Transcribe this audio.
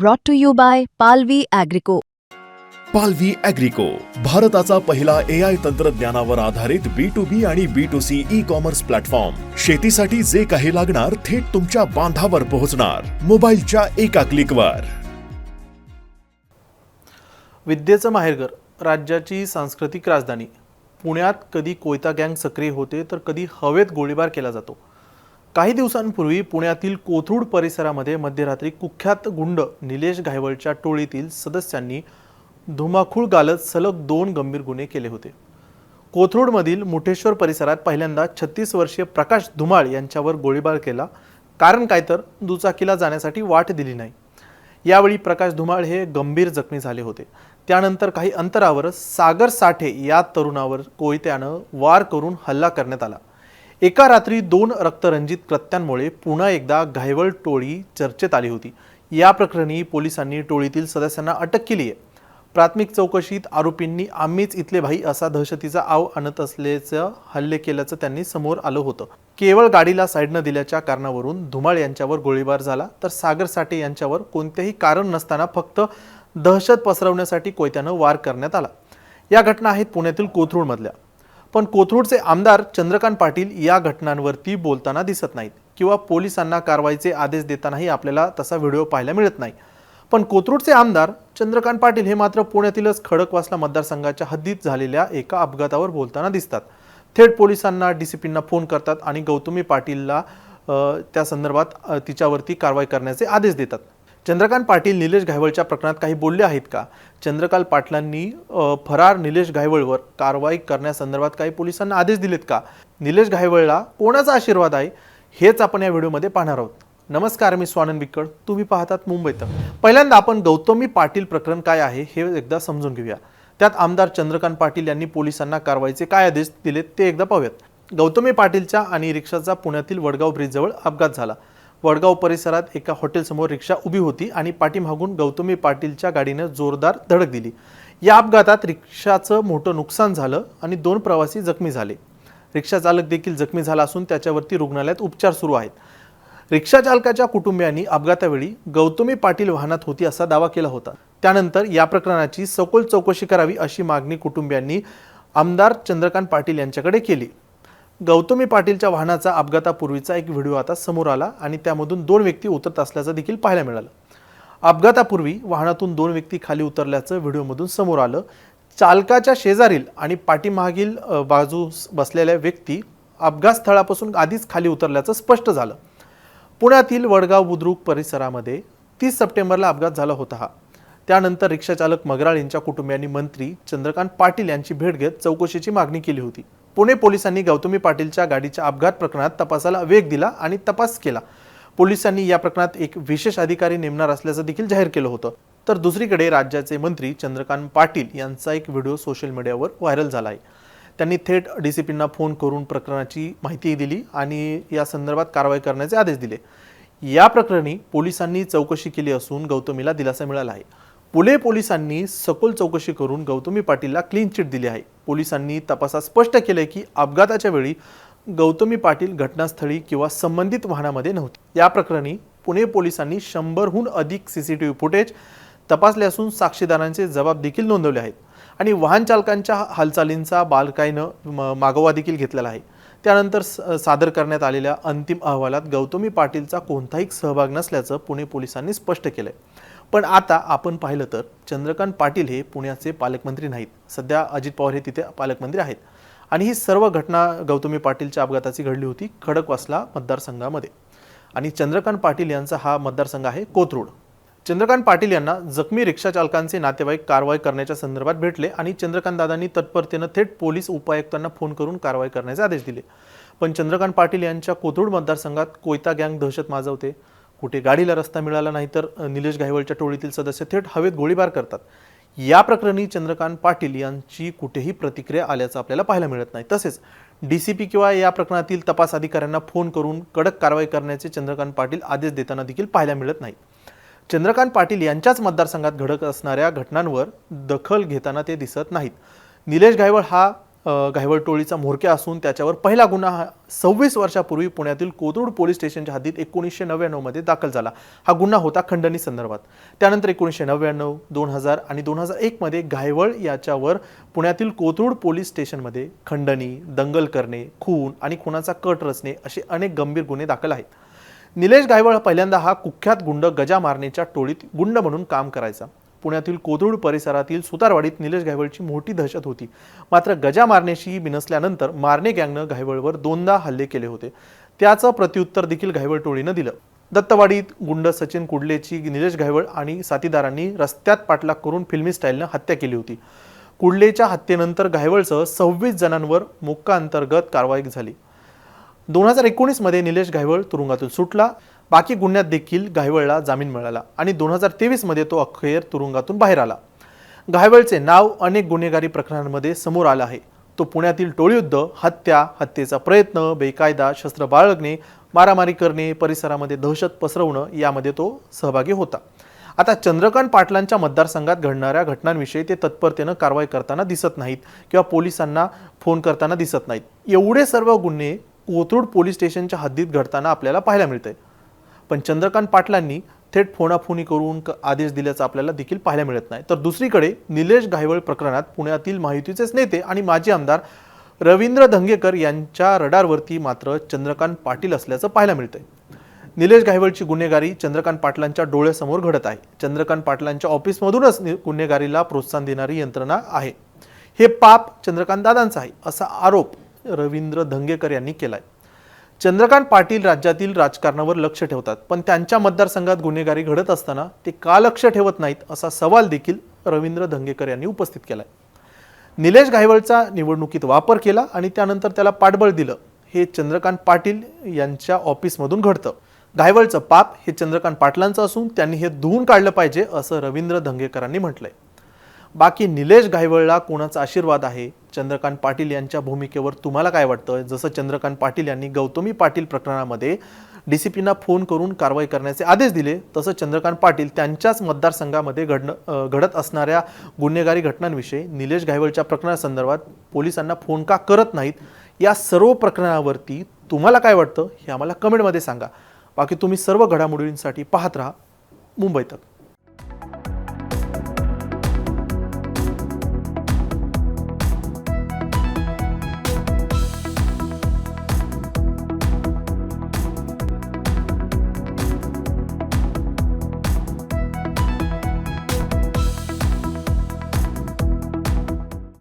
brought to you by Palvi Agrico. पालवी अॅग्रिको भारताचा पहिला ए आय तंत्रज्ञानावर आधारित बी टू बी आणि B to C e commerce platform शेतीसाठी जे काही लागणार थेट तुमच्या बांधावर पोहोचणार. मोबाईलच्या एका क्लिकवर विद्येचं माहेरघर राज्याची सांस्कृतिक राजधानी. पुण्यात कधी कोयता गँग सक्रिय होते तर कधी हवेत गोळीबार केला जातो. काही दिवसांपूर्वी पुण्यातील कोथरूड परिसरामध्ये मध्यरात्री कुख्यात गुंड निलेश घायवळच्या टोळीतील सदस्यांनी धुमाकूळ घालत सलग दोन गंभीर गुन्हे केले होते. कोथरूडमधील मुठेश्वर परिसरात पहिल्यांदा छत्तीस वर्षीय प्रकाश धुमाळ यांच्यावर गोळीबार केला. कारण काय तर दुचाकीला जाण्यासाठी वाट दिली नाही. यावेळी प्रकाश धुमाळ हे गंभीर जखमी झाले होते. त्यानंतर काही अंतरावर सागर साठे या तरुणावर कोयत्यानं वार करून हल्ला करण्यात आला. एका रात्री दोन रक्तरंजित कृत्यांमुळे पुन्हा एकदा घायवळ टोळी चर्चेत आली होती. या प्रकरणी पोलिसांनी टोळीतील सदस्यांना अटक केली आहे. प्राथमिक चौकशीत आरोपींनी आम्हीच इथले भाई असा दहशतीचा आव आणत असल्याचं हल्ले केल्याचं त्यांनी समोर आलं होतं. केवळ गाडीला साईडनं दिल्याच्या कारणावरून धुमाळ यांच्यावर गोळीबार झाला. तर सागर साठे यांच्यावर कोणतेही कारण नसताना फक्त दहशत पसरवण्यासाठी कोयत्यानं वार करण्यात आला. या घटना आहेत पुण्यातील कोथरूडमधल्या. पण कोथरूडचे आमदार चंद्रकांत पाटील या घटनांवरती बोलताना दिसत नाहीत किंवा पोलिसांना कारवाईचे आदेश देतानाही आपल्याला तसा व्हिडिओ पाहायला मिळत नाही. पण कोथरूडचे आमदार चंद्रकांत पाटील हे मात्र पुण्यातीलच खडकवासला मतदारसंघाच्या हद्दीत झालेल्या एका अपघातावर बोलताना दिसतात. थेट पोलिसांना डी सी पींना फोन करतात आणि गौतमी पाटीलला त्या संदर्भात तिच्यावरती कारवाई करण्याचे आदेश देतात. चंद्रकांत पाटील निलेश घायवळच्या प्रकरणात काही बोलले आहेत का? चंद्रकांत पाटलांनी फरार निलेश घायवळवर कारवाई करण्यासंदर्भात काही पोलिसांना आदेश दिलेत का? निलेश घायवळला कोणाचा आशीर्वाद आहे? हेच आपण या व्हिडिओमध्ये पाहणार आहोत. नमस्कार मी स्वानंद बिक्कड तुम्ही पाहतात मुंबईत पहिल्यांदा आपण गौतमी पाटील प्रकरण काय आहे हे एकदा समजून घेऊया. त्यात आमदार चंद्रकांत पाटील यांनी पोलिसांना कारवाईचे काय आदेश दिलेत ते एकदा पाहूयात. गौतमी पाटीलच्या आणि रिक्षाचा पुण्यातील वडगाव ब्रिजजवळ अपघात झाला. वडगाव परिसरात एका हॉटेलसमोर रिक्षा उभी होती आणि पाठीमागून गौतमी पाटीलच्या गाडीनं जोरदार धडक दिली. या अपघातात रिक्षाचं मोठं नुकसान झालं आणि दोन प्रवासी जखमी झाले. रिक्षा चालक देखील जखमी झाला असून त्याच्यावरती रुग्णालयात उपचार सुरू आहेत. रिक्षा चालकाच्या कुटुंबियांनी अपघातावेळी गौतमी पाटील वाहनात होती असा दावा केला होता. त्यानंतर या प्रकरणाची सखोल चौकशी करावी अशी मागणी कुटुंबियांनी आमदार चंद्रकांत पाटील यांच्याकडे केली. गौतमी पाटीलच्या वाहनाचा अपघातापूर्वीचा एक व्हिडिओ आता समोर आला आणि त्यामधून दोन व्यक्ती उतरत असल्याचं देखील पाहायला मिळालं. अपघातापूर्वी वाहनातून दोन व्यक्ती खाली उतरल्याचं व्हिडिओमधून समोर आलं. चालकाच्या शेजारील आणि पाठीमागील बाजू बाजूस बसलेल्या व्यक्ती अपघात स्थळापासून आधीच खाली उतरल्याचं स्पष्ट झालं. पुण्यातील वडगाव बुद्रुक परिसरामध्ये तीस सप्टेंबरला अपघात झाला होता हा. त्यानंतर रिक्षाचालक मगराळ यांच्या कुटुंबियांनी मंत्री चंद्रकांत पाटील यांची भेट घेत चौकशीची मागणी केली होती. पुणे पोलिसांनी गौतमी पाटीलच्या गाडीच्या अपघात प्रकरणात तपासाला वेग दिला आणि तपास केला. पोलिसांनी या प्रकरणात एक विशेष अधिकारी नेमणार असल्याचं देखील जाहीर केलं होतं. तर दुसरीकडे राज्याचे मंत्री चंद्रकांत पाटील यांचा एक व्हिडिओ सोशल मीडियावर व्हायरल झाला आहे त्यांनी थेट डी सी पींना फोन करून प्रकरणाची माहिती दिली आणि या संदर्भात कारवाई करण्याचे आदेश दिले. या प्रकरणी पोलिसांनी चौकशी केली असून गौतमीला दिलासा मिळाला आहे. पुणे पोलिसांनी सखोल चौकशी करून गौतमी पाटीलला क्लीन चिट दिली आहे. पोलिसांनी तपासात स्पष्ट केले की अपघाताच्या वेळी गौतमी पाटील घटनास्थळी किंवा संबंधित वाहनामध्ये नव्हती. या प्रकरणी पुणे पोलिसांनी शंभरहून अधिक सीसीटीव्ही फुटेज तपासले असून साक्षीदारांचे जबाब देखील नोंदवले आहेत आणि वाहन चालकांच्या हालचालींचा बालकाईनं मागोवा देखील घेतलेला आहे. त्यानंतर सादर करण्यात आलेल्या अंतिम अहवालात गौतमी पाटीलचा कोणताही सहभाग नसल्याचं पुणे पोलिसांनी स्पष्ट केलंय. पण आता आपण पाहिलं तर चंद्रकांत पाटील हे पुण्याचे पालकमंत्री नाहीत. सध्या अजित पवार हे तिथे पालकमंत्री आहेत. आणि ही सर्व घटना गौतमी पाटीलच्या अपघाताची घडली होती खडकवासला मतदारसंघामध्ये. आणि चंद्रकांत पाटील यांचा हा मतदारसंघ आहे कोथरूड. चंद्रकांत पाटील यांना जखमी रिक्षा चालकांचे नातेवाईक कारवाई करण्याच्या संदर्भात भेटले आणि चंद्रकांत दादांनी तत्परतेनं थेट पोलीस उपायुक्तांना फोन करून कारवाई करण्याचे आदेश दिले. पण चंद्रकांत पाटील यांच्या कोथरूड मतदारसंघात कोयता गँग दहशत माजवते. कुठे गाडीला रस्ता मिळाला नाही तर निलेश घायवळच्या टोळीतील सदस्य थेट हवेत गोळीबार करतात. या प्रकरणी चंद्रकांत पाटील यांची कुठेही प्रतिक्रिया आल्याचं आपल्याला पाहायला मिळत नाही. तसेच डी सी पी किंवा या प्रकरणातील तपास अधिकाऱ्यांना फोन करून कडक कारवाई करण्याचे चंद्रकांत पाटील आदेश देताना देखील पाहायला मिळत नाही. चंद्रकांत पाटील यांच्याच मतदारसंघात घडत असणाऱ्या घटनांवर दखल घेताना ते दिसत नाहीत. निलेश गायवळ हा टोळीचा म्होरक्या असून त्याच्यावर पहिला गुन्हा हा सव्वीस वर्षापूर्वी पुण्यातील कोथरूड पोलीस स्टेशनच्या हद्दीत एकोणीसशे नव्याण्णवमध्ये दाखल झाला. हा गुन्हा होता खंडणी संदर्भात. त्यानंतर एकोणीसशे नव्याण्णव दोन हजार आणि दोन हजार एकमध्ये घायवळ याच्यावर पुण्यातील कोथरूड पोलीस स्टेशनमध्ये खंडणी दंगल करणे खून आणि खुनाचा कट रचणे असे अनेक गंभीर गुन्हे दाखल आहेत. निलेश गायवळ पहिल्यांदा हा कुख्यात गुंड गजा मारणेच्या टोळीत गुंड म्हणून काम करायचा. पुण्यातील कोदरूड परिसरातील सुतारवाडीत निलेश घायवळची मोठी दहशत होती. मात्र गजा मारण्याशी बिनसल्यानंतर मारणे गँगनं घायवळवर दोनदा हल्ले केले होते. त्याचं प्रत्युत्तर देखील घायवळ टोळीनं दिलं. दत्तवाडीत गुंड सचिन कुडलेची निलेश घायवळ आणि साथीदारांनी रस्त्यात पाठलाग करून फिल्मी स्टाईलनं हत्या केली होती. कुडलेच्या हत्येनंतर घायवळसह सव्वीस जणांवर मोक्का अंतर्गत कारवाई झाली. दोन हजार एकोणीसमध्ये निलेश घायवळ तुरुंगातून सुटला. बाकी गुन्ह्यात देखील घायवळला जामीन मिळाला आणि दोन हजार तेवीसमध्ये तो अखेर तुरुंगातून बाहेर आला. घायवळचे नाव अनेक गुन्हेगारी प्रकरणांमध्ये समोर आलं आहे. तो पुण्यातील टोळीयुद्ध हत्या हत्येचा प्रयत्न बेकायदा शस्त्र बाळगणे मारामारी करणे परिसरामध्ये दहशत पसरवणं यामध्ये तो सहभागी होता. आता चंद्रकांत पाटलांच्या मतदारसंघात घडणाऱ्या घटनांविषयी ते तत्परतेनं कारवाई करताना दिसत नाहीत किंवा पोलिसांना फोन करताना दिसत नाहीत. एवढे सर्व गुन्हे कोथरूड पोलीस स्टेशनच्या हद्दीत घडताना आपल्याला पाहायला मिळतंय. पण चंद्रकांत पाटलांनी थेट फोनाफोनी करून आदेश दिल्याचं आपल्याला देखील पाहायला मिळत नाही. तर दुसरीकडे निलेश घायवळ प्रकरणात पुण्यातील माहितीचेच नेते आणि माजी आमदार रवींद्र धंगेकर यांच्या रडारवरती मात्र चंद्रकांत पाटील असल्याचं पाहायला मिळतंय. निलेश घायवळची गुन्हेगारी चंद्रकांत पाटलांच्या डोळ्यासमोर घडत आहे. चंद्रकांत पाटलांच्या ऑफिसमधूनच गुन्हेगारीला प्रोत्साहन देणारी यंत्रणा आहे. हे पाप चंद्रकांत दादांचं आहे असा आरोप रवींद्र धंगेकर यांनी केलाय. चंद्रकांत पाटील राज्यातील राजकारणावर लक्ष ठेवतात पण त्यांच्या मतदारसंघात गुन्हेगारी घडत असताना ते का लक्ष ठेवत नाहीत असा सवाल देखील रवींद्र धंगेकर यांनी उपस्थित केलाय. निलेश घायवळचा निवडणुकीत वापर केला आणि त्यानंतर त्याला पाठबळ दिलं. हे चंद्रकांत पाटील यांच्या ऑफिसमधून घडतं. घायवळचं पाप हे चंद्रकांत पाटलांचं असून त्यांनी हे धुवून काढलं पाहिजे असं रवींद्र धंगेकरांनी म्हटलंय. बाकी निलेश घायवळला कोणाचा आशीर्वाद आहे? चंद्रकांत पाटील यांच्या भूमिकेवर तुम्हाला काय वाटतं? जसं चंद्रकांत पाटील यांनी गौतमी पाटील प्रकरणामध्ये डी सी पीना फोन करून कारवाई करण्याचे आदेश दिले तसं चंद्रकांत पाटील त्यांच्याच मतदारसंघामध्ये घडणं घडत असणाऱ्या गुन्हेगारी घटनांविषयी निलेश घायवळच्या प्रकरणासंदर्भात पोलिसांना फोन का करत नाहीत? या सर्व प्रकरणावरती तुम्हाला काय वाटतं? हे आम्हाला कमेंटमध्ये सांगा. बाकी तुम्ही सर्व घडामोडींसाठी पाहत राहा. मुंबई तक.